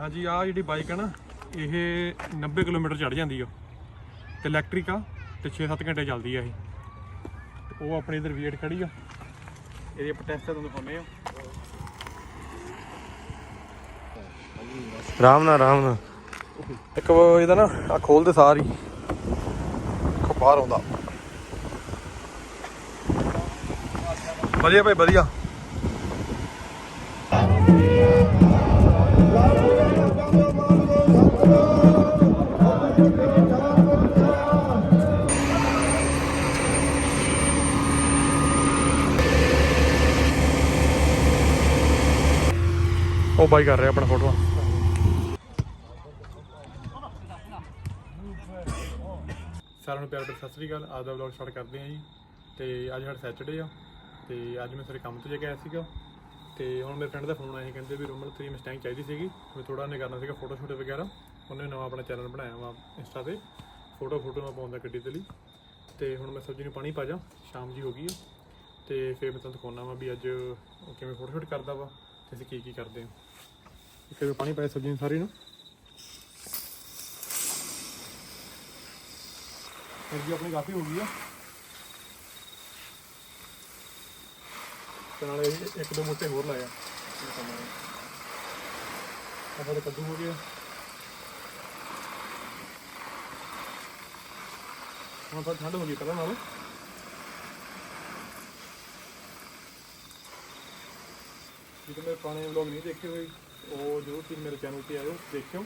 ਹਾਂਜੀ ਆ ਜਿਹੜੀ ਬਾਈਕ ਹੈ ਨਾ ਇਹ 90 ਕਿਲੋਮੀਟਰ ਚੜ ਜਾਂਦੀ ਆ। ਤੇ ਇਲੈਕਟ੍ਰਿਕ ਆ ਤੇ 6-7 ਘੰਟੇ ਚੱਲਦੀ ਆ ਇਹ। ਉਹ ਆਪਣੀ ਇਧਰ ਵੀਟ ਖੜੀ ਆ। ਇਹਦੇ ਆਪਾਂ ਟੈਸਟ ਤੁਹਾਨੂੰ ਦਿਖਾਉਂਦੇ ਆ। ਰਾਮ ਨਾਲ ਰਾਮ ਨਾਲ। ਇੱਕ ਇਹਦਾ ਨਾ ਆ ਖੋਲਦੇ ਸਾਰ ਬਾਹਰ ਆਉਂਦਾ। ਵਧੀਆ ਭਾਈ ਵਧੀਆ। ਉਹ ਬਾਈ ਕਰ ਰਿਹਾ ਆਪਣਾ ਫੋਟੋਆਂ ਸਾਰਿਆਂ ਨੂੰ ਪਿਆਰ ਭਰੀ ਸਤਿ ਸ੍ਰੀ ਅਕਾਲ। ਅੱਜ ਦਾ ਵਲੌਗ ਸਟਾਰਟ ਕਰਦੇ ਹਾਂ ਜੀ। ਤੇ ਅੱਜ ਸਾਡਾ ਸੈਚਰਡੇ ਆ। ਤੇ ਅੱਜ ਮੈਂ ਸਾਰੇ ਕੰਮ ਤੋਂ ਜਾ ਕੇ ਆਇਆ ਸੀਗਾ। ਤੇ ਹੁਣ ਮੇਰੇ ਫਰੈਂਡ ਦਾ ਫੋਨ ਆਇਆ ਕਹਿੰਦੇ ਵੀ ਰੋਮਲ 3 ਮਸਟੈਂਗ ਚਾਹੀਦੀ ਸੀਗੀ। ਮੈਂ ਥੋੜਾ ਉਹਨੇ ਕਰਨਾ ਸੀਗਾ ਫੋਟੋ ਸ਼ੂਟ ਵਗੈਰਾ। ਉਹਨੇ ਨਵਾਂ ਆਪਣਾ ਚੈਨਲ ਬਣਾਇਆ ਵਾ ਇੰਸਟਾ ਤੇ। ਫੋਟੋ ਫੋਟੋ ਮੈਂ ਪਾਉਂਦਾ ਗੱਡੀ ਦੇ ਲਈ। ਤੇ ਹੁਣ ਮੈਂ ਸਬਜ਼ੀ ਨੂੰ ਪਾਣੀ ਪਾ ਜਾ। ਸ਼ਾਮ ਜੀ ਹੋ ਗਈ ਆ। ਤੇ ਫਿਰ ਮੈਂ ਤੁਹਾਨੂੰ ਦਿਖਾਉਣਾ ਵਾ ਵੀ ਅੱਜ ਕਿਵੇਂ ਫੋਟੋ ਸ਼ੂਟ ਕਰਦਾ ਵਾ। ਤੇ ਅਸੀਂ ਕੀ ਕੀ ਕਰਦੇ ਹਾਂ ਫਿਰ ਪਾਣੀ ਪਾਇਆ ਸਬਜ਼ੀ ਨੂੰ ਸਾਰੀ ਨੂੰ। ਸਬਜ਼ੀ ਆਪਣੀ ਕਾਫੀ ਹੋ ਗਈ ਆ। ਤੇ ਨਾਲੇ ਇੱਕ ਦੋ ਬੂਟੇ ਹੋਰ ਲਾਇਆ ਆਪਾਂ ਤਾਂ ਕੱਦੂ ਹੋ ਗਿਆ ਹੁਣ ਤਾਂ ਠੰਡ ਹੋ ਗਈ ਪਹਿਲਾਂ ਨਾਲੋਂ। ਜੇ ਪੁਰਾਣੇ ਵਲੌਗ ਨਹੀਂ ਦੇਖੇ ਹੋਏ। ਉਹ ਜ਼ਰੂਰ ਤੁਸੀਂ ਮੇਰੇ ਚੈਨਲ ਤੇ ਆਇਓ, ਦੇਖਿਓ।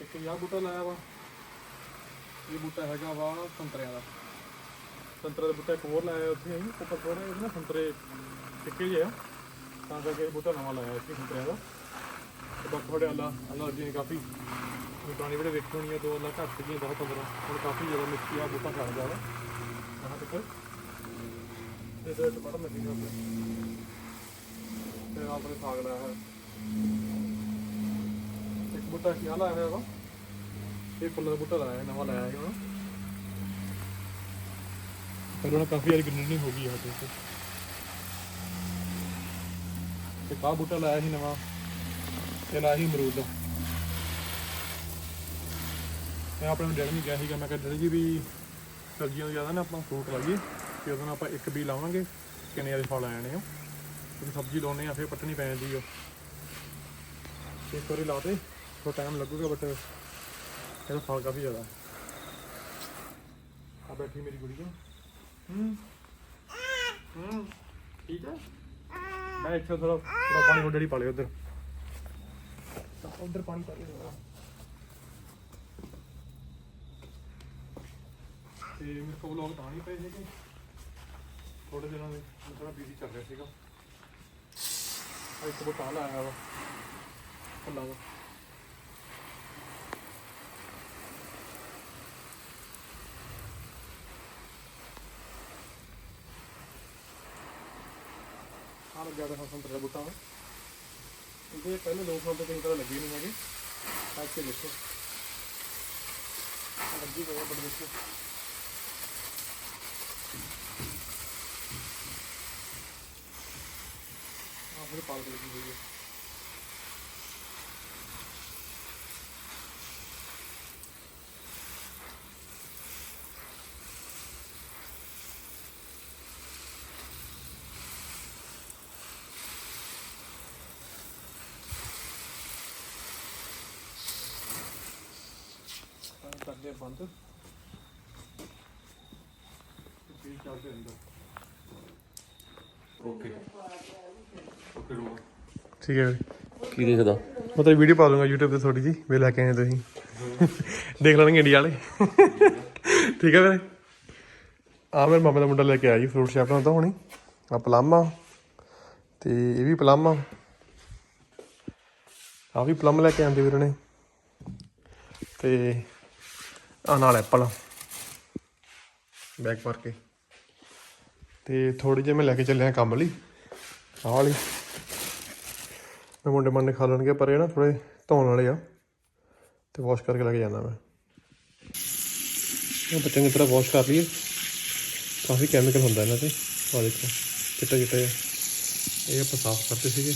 ਇੱਕ ਯਾ ਬੂਟਾ ਲਾਇਆ ਵਾ। ਇਹ ਬੂਟਾ ਹੈਗਾ ਵਾ ਸੰਤਰਿਆਂ ਦਾ। ਸੰਤਰੇ ਦਾ ਬੂਟਾ ਇੱਕ ਹੋਰ ਲਾਇਆ ਉੱਥੇ ਅਸੀਂ ਉੱਪਰ ਥੋੜਾ ਜਿਹਾ ਨਾ ਸੰਤਰੇ ਟਿੱਕੇ ਜਿਹੇ ਆ। ਤਾਂ ਕਰਕੇ ਇਹ ਬੂਟਾ ਨਵਾਂ ਲਾਇਆ ਇੱਥੇ ਸੰਤਰਿਆਂ ਦਾ। ਤੇ ਬਾਕੀ ਥੋੜੇ ਅੱਲਾ ਅੱਲਾ ਜੀ ਕਾਫੀ ਮੈਂ ਪੁਰਾਣੀ ਵੀਡੀਓ ਵੇਖੀ ਹੋਣੀ ਆ, ਦੋ ਅੱਲਾ ਘੱਟ ਸੀਗੀਆਂ 10 15 ਹੁਣ ਕਾਫੀ ਜ਼ਿਆਦਾ ਮਿੱਟੀ ਆ, ਬੂਟਾ ਖੜ ਗਿਆ ਵਾ ਆਹ ਤੇ ਤੇ ਟਮਾਟਰ ਲੱਗੀ ਹੋਈ ਆ ਤੇ ਆਪਣੇ ਸਾਗ ਲਾਇਆ ਹੋਇਆ। ਇੱਕ ਬੂਟਾ ਕੀ ਲਾਇਆ ਹੋਇਆ ਵਾ? ਇਹ ਫੁੱਲਾਂ ਦਾ ਬੂਟਾ ਲਾਇਆ ਹੈ, ਨਵਾਂ ਲਾਇਆ ਹੈ ਹੁਣ ਪਰ ਉਹਨਾਂ ਕਾਫੀ ਵਾਰੀ ਗ੍ਰੀਨਰੀ ਹੋ ਗਈ ਹੈ ਤੇ। ਤੇ ਕਾ ਬੂਟਾ ਲਾਇਆ ਸੀ ਨਵਾਂ। ਅਮਰੂਦ। ਦਾ ਮੈਂ ਆਪਣੇ ਡੈਡੀ ਨੂੰ ਕਿਹਾ ਸੀਗਾ ਮੈਂ ਕਿਹਾ ਡੈਡੀ ਜੀ ਵੀ ਸਬਜ਼ੀਆਂ ਤੋਂ ਜ਼ਿਆਦਾ ਨਾ ਆਪਾਂ ਫਰੂਟ ਲਾਈਏ ਤੇ ਉਹਦੋਂ ਆਪਾਂ ਇੱਕ ਬੀ ਲਾਵਾਂਗੇ ਕਿੰਨੇ ਵਾਲੇ ਫਲ ਆ ਜਾਣੇ ਆ ਤੇ ਸਬਜ਼ੀ ਲਾਉਣੇ ਆ, ਫਿਰ ਪੱਟਣੀ ਪੈ ਜਾਂਦੀ ਆ। ਇੱਕ ਵਾਰੀ ਲਾ ਥੋੜਾ ਟਾਈਮ ਲੱਗੂਗਾ ਬਟ ਇਹਦਾ ਫਲ ਕਾਫੀ ਜ਼ਿਆਦਾ ਆ ਬੈਠੀ ਮੇਰੀ ਗੁੜੀਆ ਹੂੰ? ਹੂੰ? ਠੀਕ ਹੈ ਮੈਂ ਇੱਥੇ ਥੋੜਾ ਥੋੜਾ ਪਾਣੀ ਉੱਡੜੀ ਪਾ ਲਿਆ ਉਧਰ। ਉਧਰ ਪਾਣੀ ਪਾ ਲਿਆ ਤੇ ਮੇਰੇ ਕੋਲ ਲੋਕ ਤਾਂ ਨਹੀਂ ਪਏ ਸੀਗੇ। ਥੋੜੇ ਦਿਨਾਂ ਦੇ ਥੋੜਾ ਬਿਜ਼ੀ ਚੱਲ ਰਿਹਾ ਸੀਗਾ। ਇੱਕ ਬੋਟਾ ਲਾਇਆ ਵਾ। ਫੁੱਲਾਂ ਦਾ ਆ ਲੱਗਿਆ ਦਾ ਸੰਤਰੇ ਦਾ ਬੂਟਾ ਵਾ। ਇਹਦੇ ਪਹਿਲੇ ਦੋ ਫਲ ਤਾਂ ਕਈ ਤਰ੍ਹਾਂ ਲੱਗੇ ਨਹੀਂ ਹੈਗੇ। ਅੱਜ ਕੇ ਦੇਖੋ। ਲੱਗੀ ਹੋਇਆ ਬੜੇ ਦੇਖੋ। ਆਹ ਫਿਰ ਪਾਲਕ ਲੱਗੀ ਹੋਈ ਹੈ ਤਾਂ ਕਰਦੇ ਆ ਠੀਕ ਹੈ ਕੀ ਦੇਖਦਾ? ਮੈਂ ਤਾਂ ਵੀਡੀਓ ਪਾ ਦੂੰਗਾ YouTube ਤੇ ਥੋੜੀ ਜੀ ਵੇ ਲੈ ਕੇ ਆਏ ਤੁਸੀਂ। ਦੇਖ ਲੈਣਗੇ ਇੰਡੀਆ ਵਾਲੇ। ਠੀਕ ਹੈ ਵੀਰੇ। ਆ ਮੇਰੇ ਮਾਮੇ ਦਾ ਮੁੰਡਾ ਲੈ ਕੇ ਆਇਆ ਜੀ ਫਰੂਟ ਸ਼ਾਪ ਤੋਂ ਤਾਂ ਹੁਣੀ। ਆ ਪਲਮ ਆ। ਤੇ ਇਹ ਵੀ ਪਲਮ ਆ। ਆ ਵੀ ਪਲਮ ਲੈ ਕੇ ਆਂਦੇ ਵੀਰ ਨੇ। ਤੇ ਆ ਨਾਲ ਐਪਲ ਬੈਗ ਭਰ ਕੇ ਤੇ ਥੋੜੀ ਜਿਹੀ ਮੈਂ ਲੈ ਕੇ ਚੱਲਿਆ ਕੰਮ ਲਈ। ਨਾਲ ਹੀ। ਮੈਂ ਮੁੰਡੇ ਮੰਨੇ ਖਾ ਲੈਣਗੇ, ਪਰ ਇਹ ਨਾ ਥੋੜੇ ਧੋਣ ਵਾਲੇ ਆ। ਤੇ ਵਾਸ਼ ਕਰਕੇ ਲੈ ਕੇ ਜਾਂਦਾ ਮੈਂ। ਇਹ ਬੱਚੇ ਨੂੰ ਤਰ੍ਹਾਂ ਵਾਸ਼ ਕਰ ਲਈਏ। ਕਾਫੀ ਕੈਮੀਕਲ ਹੁੰਦਾ ਇਹਨਾਂ ਤੇ ਆ ਦੇਖੋ ਚਿੱਟਾ ਚਿੱਟਾ ਇਹ ਆਪਾਂ ਸਾਫ਼ ਕਰਦੇ ਸੀਗੇ।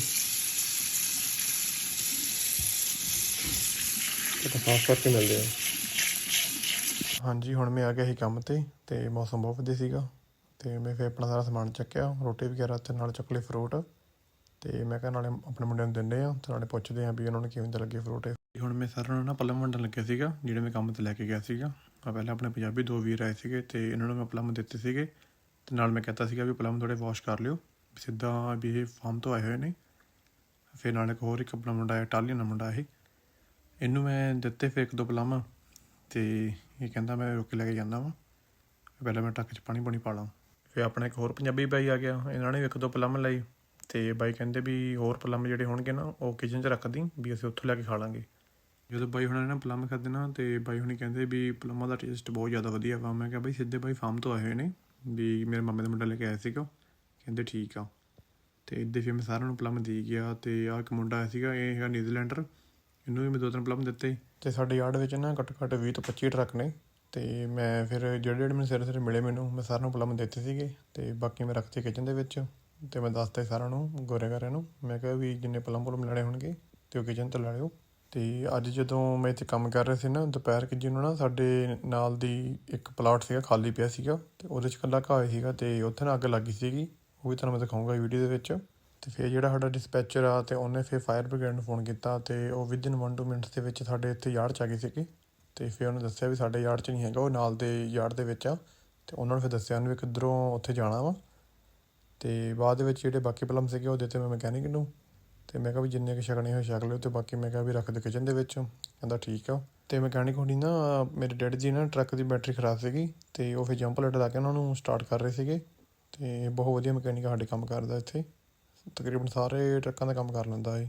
ਆਪਾਂ ਸਾਫ਼ ਕਰਕੇ ਮਿਲਦੇ ਆ। ਹਾਂਜੀ, ਹੁਣ ਮੈਂ ਆ ਗਿਆ ਸੀ ਕੰਮ ਤੇ ਤੇ ਮੌਸਮ ਬਹੁਤ ਵਧੀਆ ਸੀਗਾ। ਤੇ ਮੈਂ ਫਿਰ ਆਪਣਾ ਸਾਰਾ ਸਮਾਨ ਚੱਕਿਆ, ਰੋਟੀ ਵਗੈਰਾ ਤੇ ਨਾਲ ਚਕਲੇ ਫਰੂਟ ਤੇ ਮੈਂ ਕਿਹਾ ਨਾਲੇ ਆਪਣੇ ਮੁੰਡਿਆਂ ਨੂੰ ਦਿੰਦੇ ਆ ਤੇ ਨਾਲੇ ਪੁੱਛਦੇ ਆ ਵੀ ਉਹਨਾਂ ਨੂੰ ਕਿਵੇਂ ਦਾ ਲੱਗੇ ਫਰੂਟ ਹੁਣ ਮੈਂ ਸਾਰਿਆਂ ਨੂੰ ਨਾ ਪਲਮ ਵੰਡਣ ਲੱਗਿਆ ਸੀਗਾ, ਜਿਹੜੇ ਮੈਂ ਕੰਮ ਤੇ ਲੈ ਕੇ ਗਿਆ ਸੀਗਾ। ਆ ਪਹਿਲਾਂ ਆਪਣੇ ਪੰਜਾਬੀ ਦੋ ਵੀਰ ਆਏ ਸੀਗੇ ਤੇ ਇਹਨਾਂ ਨੂੰ ਮੈਂ ਪਲਮ ਦਿੱਤੇ ਸੀਗੇ ਤੇ ਨਾਲ ਮੈਂ ਕਹਤਾ ਸੀਗਾ ਵੀ ਪਲਮ ਥੋੜੇ ਵਾਸ਼ ਕਰ ਲਿਓ ਸਿੱਧਾ ਵੀ ਇਹ ਫਾਰਮ ਤੋਂ ਆਏ ਹੋਏ ਨੇ। ਫਿਰ ਨਾਲ ਇੱਕ ਹੋਰ ਇੱਕ ਆਪਣਾ ਮੁੰਡਾ ਹੈ ਇਟਾਲੀਅਨ ਮੁੰਡਾ ਇਹ। ਇਹਨੂੰ ਮੈਂ ਦਿੱਤੇ ਫਿਰ ਇੱਕ ਦੋ ਪਲਮ ਤੇ ਇਹ ਕਹਿੰਦਾ ਮੈਂ ਰੋਕ ਕੇ ਲੈ ਕੇ ਜਾਂਦਾ ਵਾਂ, ਪਹਿਲਾਂ ਮੈਂ ਟੱਕ 'ਚ ਪਾਣੀ ਪਾਣੀ ਪਾ ਲਾਂ। ਫਿਰ ਆਪਣਾ ਇੱਕ ਹੋਰ ਪੰਜਾਬੀ ਬਾਈ ਆ ਗਿਆ, ਇਹਨਾਂ ਨੇ ਵੀ ਇੱਕ ਦੋ ਪਲਮ ਲਈ ਤੇ ਬਾਈ ਕਹਿੰਦੇ ਵੀ ਹੋਰ ਪਲਮ ਜਿਹੜੇ ਹੋਣਗੇ ਨਾ, ਉਹ ਕਿਚਨ 'ਚ ਰੱਖ ਦੀ ਵੀ ਅਸੀਂ ਉੱਥੋਂ ਲੈ ਕੇ ਖਾ ਲਾਂਗੇ। ਜਦੋਂ ਬਾਈ ਹੁਣਾਂ ਨੇ ਨਾ ਪਲਮ ਖਾਦੇ ਨਾ ਤੇ ਬਾਈ ਹੁਣੀ ਕਹਿੰਦੇ ਵੀ ਪਲਮਾਂ ਦਾ ਟੇਸਟ ਬਹੁਤ ਜ਼ਿਆਦਾ ਵਧੀਆ ਵਾ, ਮੈਂ ਕਿਹਾ ਬਾਈ ਸਿੱਧੇ ਬਾਈ ਫਾਰਮ ਤੋਂ ਆਏ ਹੋਏ ਨੇ ਵੀ ਮੇਰੇ ਮਾਮੇ ਦਾ ਮੁੰਡਾ ਲੈ ਕੇ ਆਇਆ ਸੀਗਾ, ਕਹਿੰਦੇ ਠੀਕ ਆ। ਤੇ ਇੱਦੇ ਫਿਰ ਮੈਂ ਸਾਰਿਆਂ ਨੂੰ ਪਲਮ ਦੇ ਗਿਆ ਤੇ ਆਹ ਇੱਕ ਮੁੰਡਾ ਆਇਆ ਸੀਗਾ, ਇਹ ਹੈਗਾ ਨਿਊਜ਼ੀਲੈਂਡਰ ਇਹਨੂੰ ਵੀ ਮੈਂ ਦੋ ਤਿੰਨ ਪਲਮ ਦਿੱਤੇ ਤੇ ਸਾਡੇ ਯਾਰਡ ਵਿੱਚ ਨਾ ਘੱਟੋ ਘੱਟ 20 ਤੋਂ 25 ਟਰੱਕ ਨੇ। ਤੇ ਮੈਂ ਫਿਰ ਜਿਹੜੇ ਜਿਹੜੇ ਮੈਨੂੰ ਸਿਰੇ ਸਿਰੇ ਮਿਲੇ ਮੈਨੂੰ, ਮੈਂ ਸਾਰਿਆਂ ਨੂੰ ਪਲਮ ਦਿੱਤੇ ਸੀਗੇ ਤੇ ਬਾਕੀ ਮੈਂ ਰੱਖਤੇ ਕਿਚਨ ਦੇ ਵਿੱਚ ਤੇ ਮੈਂ ਦੱਸਤਾ ਸਾਰਿਆਂ ਨੂੰ, ਗੋਰੇ ਗਾਰਿਆਂ ਨੂੰ। ਮੈਂ ਕਿਹਾ ਵੀ ਜਿੰਨੇ ਪਲਮ ਪਲਮ ਲੈਣੇ ਹੋਣਗੇ ਤੇ ਉਹ ਕਿਚਨ ਤੋਂ ਲੈ ਲਿਓ। ਤੇ ਅੱਜ ਜਦੋਂ ਮੈਂ ਇੱਥੇ ਕੰਮ ਕਰ ਰਿਹਾ ਸੀ ਨਾ, ਦੁਪਹਿਰ ਕਿ ਜਿਹਨੂੰ ਨਾ ਸਾਡੇ ਨਾਲ ਦੀ ਇੱਕ ਪਲਾਟ ਸੀਗਾ, ਖਾਲੀ ਪਿਆ ਸੀਗਾ ਤੇ ਉਹਦੇ 'ਚ ਇਕੱਲਾ ਘਾਹ ਹੀ ਸੀਗਾ ਤੇ ਉੱਥੇ ਨਾ ਅੱਗ ਲੱਗੀ ਸੀਗੀ। ਉਹ ਵੀ ਤੁਹਾਨੂੰ ਮੈਂ ਦਿਖਾਊਂਗਾ ਵੀਡੀਓ ਦੇ ਵਿੱਚ। ਤੇ ਫਿਰ ਜਿਹੜਾ ਸਾਡਾ ਡਿਸਪੈਚਰ ਆ ਤੇ ਉਹਨੇ ਫਿਰ ਫਾਇਰ ਬ੍ਰਿਗੇਡ ਨੂੰ ਫੋਨ ਕੀਤਾ ਤੇ ਉਹ ਵਿਦਿਨ 1-2 ਮਿੰਟਸ ਦੇ ਵਿੱਚ ਸਾਡੇ ਇੱਥੇ ਯਾਰ ਚ ਆ ਗਏ ਸੀਗੇ। ਤੇ ਫਿਰ ਉਹਨੂੰ ਦੱਸਿਆ ਵੀ ਸਾਡੇ ਯਾਰਡ ਚ ਨਹੀਂ ਹੈਗਾ, ਉਹ ਨਾਲ ਦੇ ਯਾਰਡ ਦੇ ਵਿੱਚ ਆ। ਤੇ ਉਹਨਾਂ ਨੂੰ ਫਿਰ ਦੱਸਿਆ, ਉਹਨੂੰ ਵੀ ਕਿੱਧਰੋਂ ਉੱਥੇ ਜਾਣਾ ਵਾ। ਤੇ ਬਾਅਦ ਦੇ ਵਿੱਚ ਜਿਹੜੇ ਬਾਕੀ ਪਲਮ ਸੀਗੇ ਉਹ ਦਿੱਤੇ ਮੈਂ ਮਕੈਨਿਕ ਨੂੰ, ਤੇ ਮੈਂ ਕਿਹਾ ਵੀ ਜਿੰਨੇ ਕੁ ਛਕਣੇ ਹੋਏ ਛਕ ਲਿਓ, ਤੇ ਬਾਕੀ ਮੈਂ ਕਿਹਾ ਵੀ ਰੱਖ ਦੇ ਕਿਚਨ ਦੇ ਵਿੱਚ। ਕਹਿੰਦਾ ਠੀਕ ਆ। ਤੇ ਮਕੈਨਿਕ ਹੁਣੀ ਨਾ, ਮੇਰੇ ਡੈਡੀ ਜੀ ਨਾ ਟਰੱਕ ਦੀ ਬੈਟਰੀ ਖਰਾਬ ਸੀਗੀ, ਤੇ ਉਹ ਫਿਰ ਜੰਪ ਲਾਈਟ ਲਾ ਕੇ ਉਹਨਾਂ ਨੂੰ ਸਟਾਰਟ ਕਰ ਰਹੇ ਸੀਗੇ। ਤੇ ਬਹੁਤ ਵਧੀਆ ਮਕੈਨਿਕ ਸਾਡੇ ਕੰਮ ਕਰਦਾ ਇੱਥੇ। ਤਕਰੀਬਨ ਸਾਰੇ ਟਰੱਕਾਂ ਦਾ ਕੰਮ ਕਰ ਲੈਂਦਾ ਏ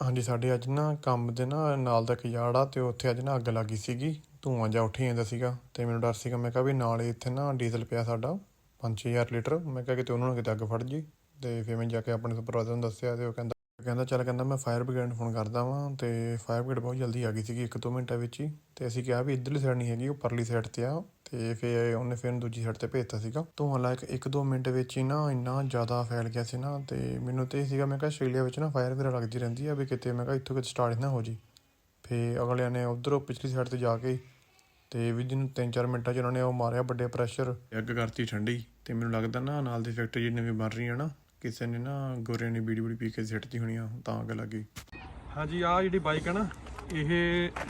ਹਾਂਜੀ, ਸਾਡੇ ਅੱਜ ਨਾ ਕੰਮ ਦੇ ਨਾ ਨਾਲ ਦਾ ਇੱਕ ਯਾਰਡ ਆ ਤੇ ਉੱਥੇ ਅੱਜ ਨਾ ਅੱਗ ਲੱਗੀ ਸੀਗੀ। ਧੂੰਆਂ ਜਾ ਉੱਠੀ ਜਾਂਦਾ ਸੀਗਾ ਤੇ ਮੈਨੂੰ ਡਰ ਸੀਗਾ। ਮੈਂ ਕਿਹਾ ਵੀ ਨਾਲ ਹੀ ਇੱਥੇ ਨਾ ਡੀਜ਼ਲ ਪਿਆ ਸਾਡਾ 5-6000 ਲੀਟਰ। ਮੈਂ ਕਿਹਾ ਕਿਤੇ ਉਹਨਾਂ ਨੂੰ ਕਿਤੇ ਅੱਗ ਫੜ ਜੀ ਤੇ ਫਿਰ ਮੈਂ ਜਾ ਕੇ ਆਪਣੇ ਸੁਪਰਵਾਈਜ਼ਰ ਨੂੰ ਦੱਸਿਆ ਤੇ ਉਹ ਕਹਿੰਦਾ ਕਹਿੰਦਾ ਚੱਲ ਕਹਿੰਦਾ ਮੈਂ ਫਾਇਰ ਬ੍ਰਿਗੇਡ ਨੂੰ ਫੋਨ ਕਰਦਾ ਵਾਂ ਤੇ ਫਾਇਰ ਬ੍ਰਿਗੇਡ ਬਹੁਤ ਜਲਦੀ ਆ ਗਈ ਸੀਗੀ ਇੱਕ ਦੋ ਮਿੰਟਾਂ ਵਿੱਚ ਹੀ। ਤੇ ਅਸੀਂ ਕਿਹਾ ਵੀ ਇੱਧਰਲੀ ਸਾਈਡ ਨਹੀਂ ਹੈਗੀ, ਉਹ ਪਰਲੀ ਸਾਈਡ ਤੇ ਆ। ਤੇ ਫਿਰ ਉਹਨੇ ਫਿਰ ਦੂਜੀ ਸਾਈਡ ਤੇ ਭੇਜਤਾ ਸੀਗਾ। ਧੂੰਆਂ ਲਾਇਕ ਇੱਕ ਦੋ ਮਿੰਟ ਵਿੱਚ ਹੀ ਨਾ ਇੰਨਾ ਜ਼ਿਆਦਾ ਫੈਲ ਗਿਆ ਸੀ ਨਾ ਤੇ ਮੈਨੂੰ ਤੇ ਇਹ ਸੀਗਾ ਮੈਂ ਕਿਹਾ ਆਸਟ੍ਰੇਲੀਆ ਵਿੱਚ ਨਾ ਫਾਇਰ ਵਗੈਰਾ ਲੱਗਦੀ ਰਹਿੰਦੀ ਆ ਵੀ ਕਿਤੇ ਮੈਂ ਕਿਹਾ ਇੱਥੋਂ ਕਿਤੇ ਸਟਾਰਟ ਨਾ ਹੋ ਜੀ। ਫਿਰ ਅਗਲਿਆਂ ਨੇ ਉਧਰੋਂ ਪਿਛਲੀ ਸਾਈਡ ਤੇ ਜਾ ਕੇ ਤੇ ਵੀ ਜਿਹਨੂੰ 3-4 ਮਿੰਟਾਂ 'ਚ ਉਹਨਾਂ ਨੇ ਉਹ ਮਾਰਿਆ ਵੱਡੇ ਪ੍ਰੈਸ਼ਰ ਅੱਗ ਕਰਤੀ ਠੰਡੀ ਤੇ ਮੈਨੂੰ ਲੱਗਦਾ ਨਾ ਨਾਲ ਦੀ ਫੈਕਟਰੀ ਜਿੰਨੇ ਵੀ ਬਣ ਰਹੀਆਂ ਨਾ ਕਿਸੇ ਨੇ ਨਾ ਗੋਰੇ ਨੇ ਬੀੜੀ ਬੀੜੀ ਪੀ ਕੇ ਸਿੱਟਤੀ ਹੋਣੀ ਆ ਤਾਂ ਅੱਗ ਲੱਗੀ ਹਾਂਜੀ ਆ ਜਿਹੜੀ ਬਾਈਕ ਹੈ ਨਾ ਇਹ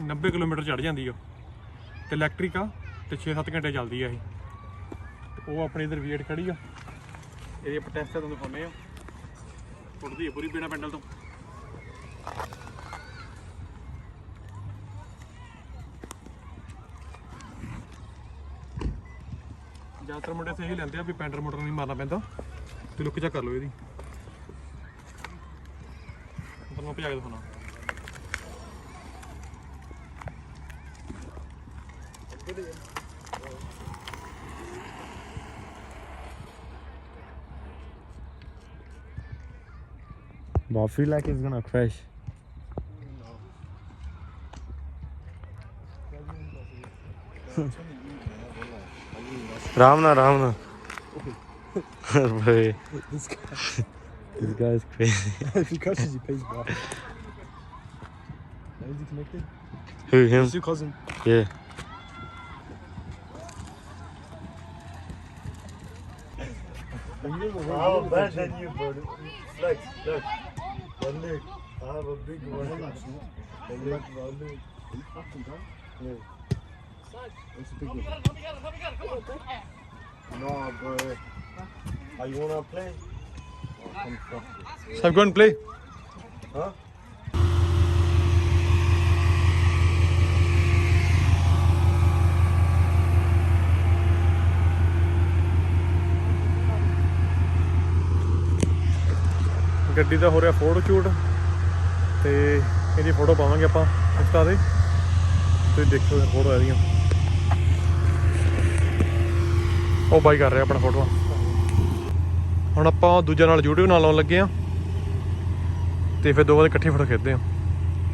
90 ਕਿਲੋਮੀਟਰ ਚੜ ਜਾਂਦੀ ਆ ਤੇ ਇਲੈਕਟ੍ਰਿਕ ਆ ਤੇ 6-7 ਘੰਟੇ ਚੱਲਦੀ ਆ ਇਹ। ਤੇ ਉਹ ਆਪਣੇ ਇਧਰ ਵੇਟ ਖੜੀ ਆ। ਇਹਦੀ ਆਪਾਂ ਟੈਸਟ ਤੁਹਾਨੂੰ ਦਿਖਾਉਂਦੇ ਆ। ਉੱਡਦੀ ਆ ਪੂਰੀ ਬਿਨਾ ਪੈਂਡਲ ਤੋਂ। ਜ਼ਿਆਦਾਤਰ ਮੁੰਡੇ ਸੇ ਇਹੀ ਲੈਂਦੇ ਆ ਵੀ ਪੈਂਡਰ ਮੋਟਰ ਨਹੀਂ ਮਾਰਨਾ ਪੈਂਦਾ। ਤੇ ਲੁੱਕ ਚੈੱਕ ਕਰ ਲਓ ਇਹਦੀ। ਤੁਹਾਨੂੰ ਭਜਾ ਕੇ ਦਿਖਾਉਣਾ। But I feel like it's gonna crash. Ramna, Ramna. Boy, This guy, this guy's crazy. if he crashes, he pays back. Now, Is he connected? Who, him? It's your cousin. Yeah. How bad than you, bro? Flex, look. public. I have a big one. Public value. Yeah. No, bro. Are you wanna play? Oh, come, come. Stop, go play. Huh? ਗੱਡੀ ਦਾ ਹੋ ਰਿਹਾ photo shoot ਤੇ ਇਹਦੀ photo ਪਾਵਾਂਗੇ ਆਪਾਂ Insta ਤੇ। ਤੁਸੀਂ ਦੇਖੋ ਇਹ ਫੋਟੋ ਇਹਦੀਆਂ। ਉਹ ਬਾਈ ਕਰ ਰਿਹਾ ਆਪਣਾ ਫੋਟੋਆਂ ਹੁਣ ਆਪਾਂ ਦੂਜੇ ਨਾਲ YouTube ਨਾਲ ਲਾਉਣ ਲੱਗੇ ਆ। ਤੇ ਫਿਰ ਦੋ ਵਾਰ ਇਕੱਠੇ ਫੋਟੋ ਖਿੱਚਦੇ ਆ।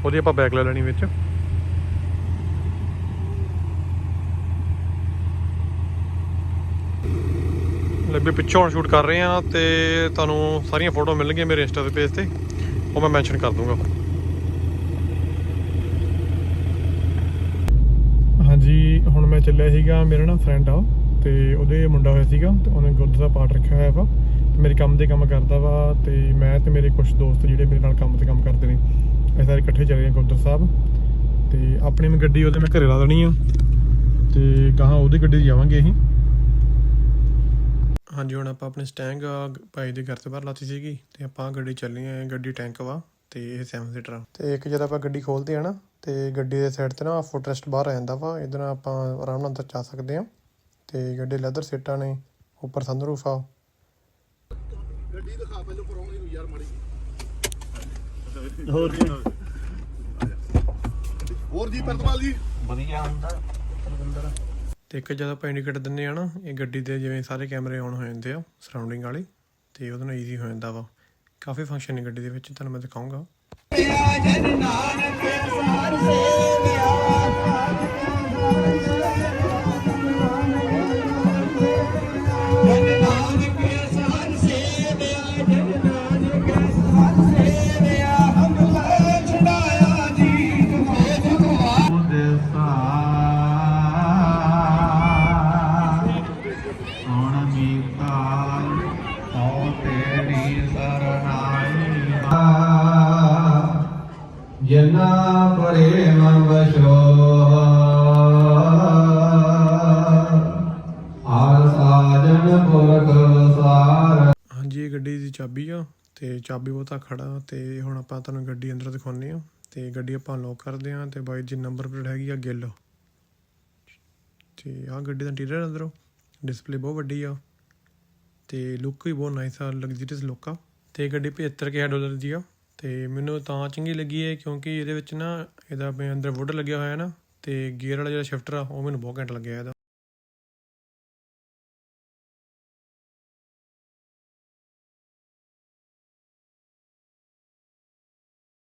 ਉਹਦੀ ਆਪਾਂ ਬੈਕ ਲੈ ਲੈਣੀ ਵਿੱਚ। ਲੱਗੇ ਪਿੱਛੋਂ ਹੁਣ ਸ਼ੂਟ ਕਰ ਰਹੇ ਆ ਤੇ ਤੁਹਾਨੂੰ ਸਾਰੀਆਂ ਫੋਟੋ ਮਿਲਣਗੀਆਂ ਮੇਰੇ ਇੰਸਟਾ ਦੇ ਪੇਜ ਤੇ, ਉਹ ਮੈਂ ਮੈਂਸ਼ਨ ਕਰ ਦੂੰਗਾ। ਹਾਂਜੀ, ਹੁਣ ਮੈਂ ਚੱਲਿਆ ਸੀਗਾ, ਮੇਰਾ ਨਾ ਫਰੈਂਡ ਆ ਤੇ ਉਹਦੇ ਮੁੰਡਾ ਹੋਇਆ ਸੀਗਾ, ਤੇ ਉਹਨੇ ਗੁੱਡ ਦਾ ਪਾਠ ਰੱਖਿਆ ਹੋਇਆ ਵਾ, ਤੇ ਮੇਰੇ ਕੰਮ ਦੇ ਕੰਮ ਕਰਦਾ ਵਾ, ਤੇ ਮੈਂ ਤੇ ਮੇਰੇ ਕੁਝ ਦੋਸਤ ਜਿਹੜੇ ਮੇਰੇ ਨਾਲ ਕੰਮ ਤੇ ਕੰਮ ਕਰਦੇ ਨੇ ਅਸੀਂ ਸਾਰੇ ਇਕੱਠੇ ਚੱਲੇ ਹਾਂ ਗੁਰਦੁਆਰਾ ਸਾਹਿਬ, ਤੇ ਆਪਣੀ ਮੈਂ ਗੱਡੀ ਉਹਦੇ ਮੈਂ ਘਰੇ ਲਾ ਦੇਣੀ ਆ, ਤੇ ਕਹਾਂ ਉਹਦੀ ਗੱਡੀ 'ਚ ਜਾਵਾਂਗੇ ਅਸੀਂ। ਹਾਂਜੀ ਹੁਣ ਆਪਾਂ ਆਪਣੇ ਸਟੈਂਗ ਭਾਈ ਦੇ ਘਰ ਤੇ ਬਾਹਰ ਲਾਤੀ ਸੀਗੀ ਤੇ ਆਪਾਂ ਗੱਡੀ ਚੱਲੀ ਆ ਗੱਡੀ ਟੈਂਕ ਵਾ ਤੇ ਇਹ 7 ਸੀਟਰ ਤੇ ਇੱਕ ਜਦ ਆਪਾਂ ਗੱਡੀ ਖੋਲਦੇ ਆ ਨਾ ਤੇ ਗੱਡੀ ਦੇ ਸਾਈਡ ਤੇ ਨਾ ਫੁੱਟਰੈਸਟ ਬਾਹਰ ਆ ਜਾਂਦਾ ਵਾ ਇਹਦੇ ਨਾਲ ਆਪਾਂ ਆਰਾਮ ਨਾਲ ਅੰਦਰ ਜਾ ਸਕਦੇ ਆ ਤੇ ਗੱਡੀ ਲੈਦਰ ਸੀਟਾਂ ਨੇ ਉੱਪਰ ਸੰਦਰੂਫ ਆ। ਹੋਰ ਕੀ ਹੋਰ ਜੀ ਪਰਤਵਾਲ ਜੀ। ਤੇ ਇੱਕ ਜਦੋਂ ਆਪਾਂ ਇੰਡੀਕੇਟਰ ਦਿੰਨੇ ਆ ਨਾ ਇਹ ਗੱਡੀ ਦੇ ਜਿਵੇਂ ਸਾਰੇ ਕੈਮਰੇ ਆਨ ਹੋ ਜਾਂਦੇ ਆ ਸਰਾਊਂਡਿੰਗ ਵਾਲੇ ਤੇ ਉਹਦੇ ਨਾਲ ਈਜ਼ੀ ਹੋ ਜਾਂਦਾ ਵਾ ਕਾਫੀ ਫੰਕਸ਼ਨ ਨੇ ਗੱਡੀ ਦੇ ਵਿੱਚ ਤੁਹਾਨੂੰ ਮੈਂ ਦਿਖਾਉਂਗਾ ਹੁਣ ਜਿਨਾ ਪ੍ਰੇਮ ਬਸ਼ੋ ਆਰ ਸਾਜਨ ਪੁਰਖ ਸਾਰ। ਹਾਂਜੀ, ਇਹ ਗੱਡੀ ਦੀ ਚਾਬੀ ਆ ਤੇ ਚਾਬੀ ਬਹੁਤਾ ਖੜਾ ਤੇ ਹੁਣ ਆਪਾਂ ਤੁਹਾਨੂੰ ਗੱਡੀ ਅੰਦਰ ਦਿਖਾਉਂਦੇ ਆ ਤੇ ਗੱਡੀ ਆਪਾਂ ਲੋਕ ਕਰਦੇ ਆ ਤੇ ਬਾਈ ਜੀ ਨੰਬਰ ਪਲੇਟ ਹੈਗੀ ਆ ਗਿੱਲ। ਤੇ ਆ ਗੱਡੀ ਦਾ ਇੰਟੀਰੀਅਰ ਅੰਦਰੋਂ ਡਿਸਪਲੇ ਬਹੁਤ ਵੱਡੀ ਆ ਤੇ ਲੁੱਕ ਵੀ ਬਹੁਤ ਨਾਈਸ ਆ ਲਗਜ਼ਰੀਅਸ ਲੁੱਕ ਆ ਤੇ ਗੱਡੀ 75000 ਡਾਲਰ ਦੀ ਆ। ਤੇ ਮੈਨੂੰ ਤਾਂ ਚੰਗੀ ਲੱਗੀ ਹੈ ਕਿਉਂਕਿ ਇਹਦੇ ਵਿੱਚ ਨਾ ਇਹਦਾ ਆਪਣੇ ਅੰਦਰ ਵੁੱਡ ਲੱਗਿਆ ਹੋਇਆ ਨਾ ਤੇ ਗੇਅਰ ਵਾਲਾ ਜਿਹੜਾ ਸ਼ਿਫਟਰ ਆ, ਉਹ ਮੈਨੂੰ ਬਹੁਤ ਘੈਂਟ ਲੱਗਿਆ ਇਹਦਾ।